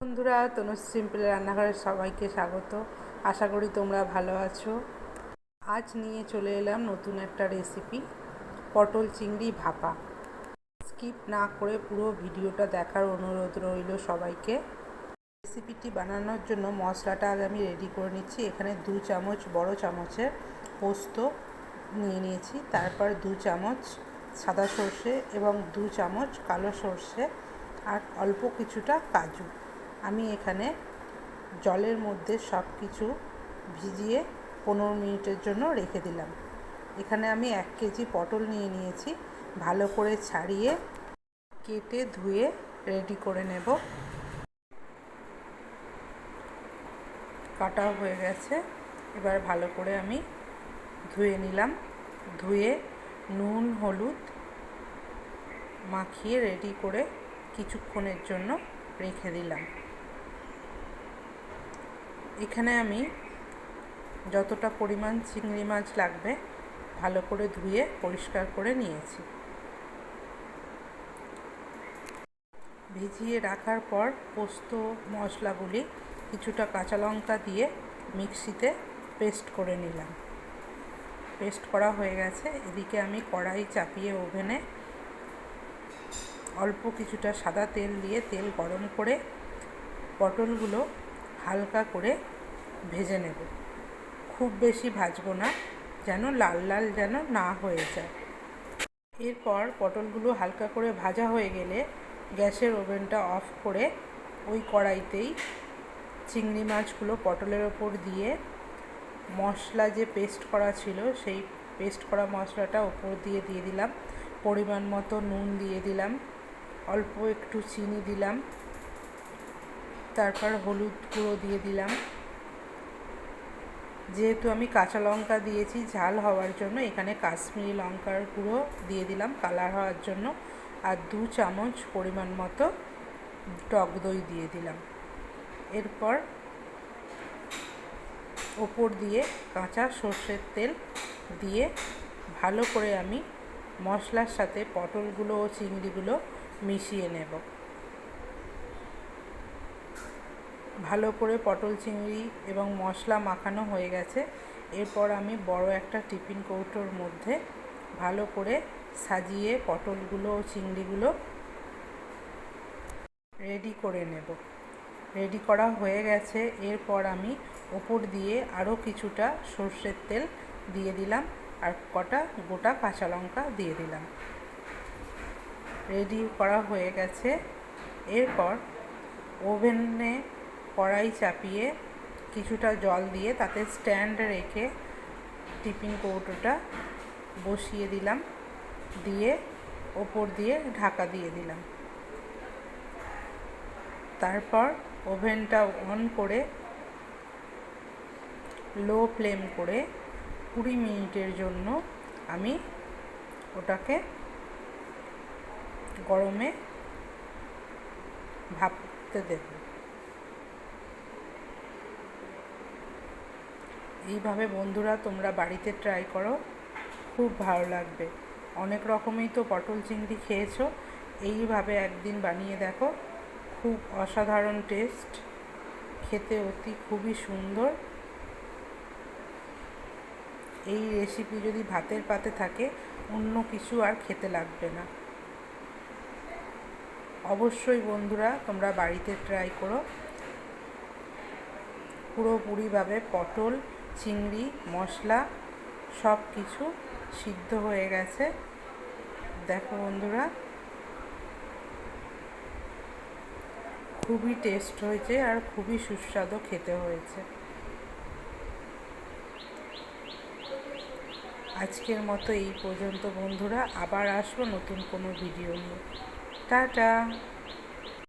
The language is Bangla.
বন্ধুরা তনু সিম্পল রান্নাঘরে সবাইকে স্বাগত। আশা করি তোমরা ভালো আছো। আজ নিয়ে চলে এলাম নতুন একটা রেসিপি পটল চিংড়ি ভাপা। স্কিপ না করে পুরো ভিডিওটা দেখার অনুরোধ রইল সবাইকে। রেসিপিটি বানানোর জন্য মশলাটা আগে আমি রেডি করে নিচ্ছি। এখানে দু চামচ বড় চামচের পোস্ত নিয়ে নিয়েছি। তারপর দু চামচ সাদা সর্ষে এবং দু চামচ কালো সর্ষে আর অল্প কিছুটা কাজু। আমি এখানে জলের মধ্যে সব কিছু ভিজিয়ে পনেরো মিনিটের জন্য রেখে দিলাম। এখানে আমি এক কেজি পটল নিয়ে নিয়েছি। ভালো করে ছাড়িয়ে কেটে ধুয়ে রেডি করে নেব। কাটাও হয়ে গেছে। এবার ভালো করে আমি ধুয়ে নিলাম। ধুয়ে নুন, হলুদ মাখিয়ে রেডি করে কিছুক্ষণের জন্য রেখে দিলাম। এখানে আমি যতটা পরিমাণ চিংড়ি মাছ লাগবে, ভালো করে ধুয়ে পরিষ্কার করে নিয়েছি। ভিজিয়ে রাখার পর পোস্ত, মশলাগুলি, কিছুটা কাঁচা লঙ্কা দিয়ে মিক্সিতে পেস্ট করে নিলাম। পেস্ট করা হয়ে গেছে। এদিকে আমি কড়াই চাপিয়ে ওভেনে অল্প কিছুটা সাদা তেল দিয়ে তেল গরম করে পটলগুলো হালকা করে ভেজে নেব। খুব বেশি ভাজবো না, যেন লাল লাল যেন না হয়ে যায়। এরপর পটলগুলো হালকা করে ভাজা হয়ে গেলে গ্যাসের ওভেনটা অফ করে ওই কড়াইতেই চিংড়ি মাছগুলো পটলের ওপর দিয়ে মশলা যে পেস্ট করা ছিল, সেই পেস্ট করা মশলাটা ওপর দিয়ে দিয়ে দিলাম। পরিমাণ মতো নুন দিয়ে দিলাম, অল্প একটু চিনি দিলাম, তারপর হলুদ গুঁড়ো দিয়ে দিলাম। যেহেতু আমি কাঁচা লঙ্কা দিয়েছি, ঝাল হওয়ার জন্য এখানে কাশ্মীরি লঙ্কার গুঁড়ো দিয়ে দিলাম কালার হওয়ার জন্য। আর দু চামচ পরিমাণ মতো টক দই দিয়ে দিলাম। এরপর ওপর দিয়ে কাঁচা সর্ষের তেল দিয়ে ভালো করে আমি মশলার সাথে পটলগুলো ও চিংড়িগুলো মিশিয়ে নেব। ভালো করে পটল চিংড়ি এবং মশলা মাখানো হয়ে গেছে। এরপর আমি বড় একটা টিফিন কৌটোর মধ্যে ভালো করে সাজিয়ে পটলগুলো ও চিংড়িগুলো রেডি করে নেব। রেডি করা হয়ে গেছে। এরপর আমি ওপর দিয়ে আরও কিছুটা সর্ষের তেল দিয়ে দিলাম আর কটা গোটা কাঁচা লঙ্কা দিয়ে দিলাম। রেডি করা হয়ে গেছে। এরপর ওভেনে কড়াই চাপিয়ে কিছুটা জল দিয়ে তাতে স্ট্যান্ড রেখে টিফিন কৌটোটা বসিয়ে দিলাম। দিয়ে ওপর দিয়ে ঢাকা দিয়ে দিলাম। তারপর ওভেনটা অন করে লো ফ্লেম করে কুড়ি মিনিটের জন্য আমি ওটাকে গরমে ভাপতে দেব। এইভাবে বন্ধুরা তোমরা বাড়িতে ট্রাই করো। খুব ভালো লাগবে। অনেক রকমই তো পটল চিংড়ি খেয়েছো। এইভাবে একদিন বানিয়ে দেখো। খুব অসাধারণ টেস্ট খেতে অতি খুবই সুন্দর। এই রেসিপি যদি ভাতের পাতে থাকে, অন্য কিছু আর খেতে লাগবে না। অবশ্যই বন্ধুরা তোমরা বাড়িতে ট্রাই করো। পুরোপুরিভাবে পটল চিংড়ি, মশলা সব কিছু সিদ্ধ হয়ে গেছে। দেখো বন্ধুরা, খুবই টেস্ট হয়েছে আর খুবই সুস্বাদু খেতে হয়েছে। আজকের মতো এই পর্যন্ত বন্ধুরা, আবার আসব নতুন কোনো ভিডিও নিয়ে। টাটা!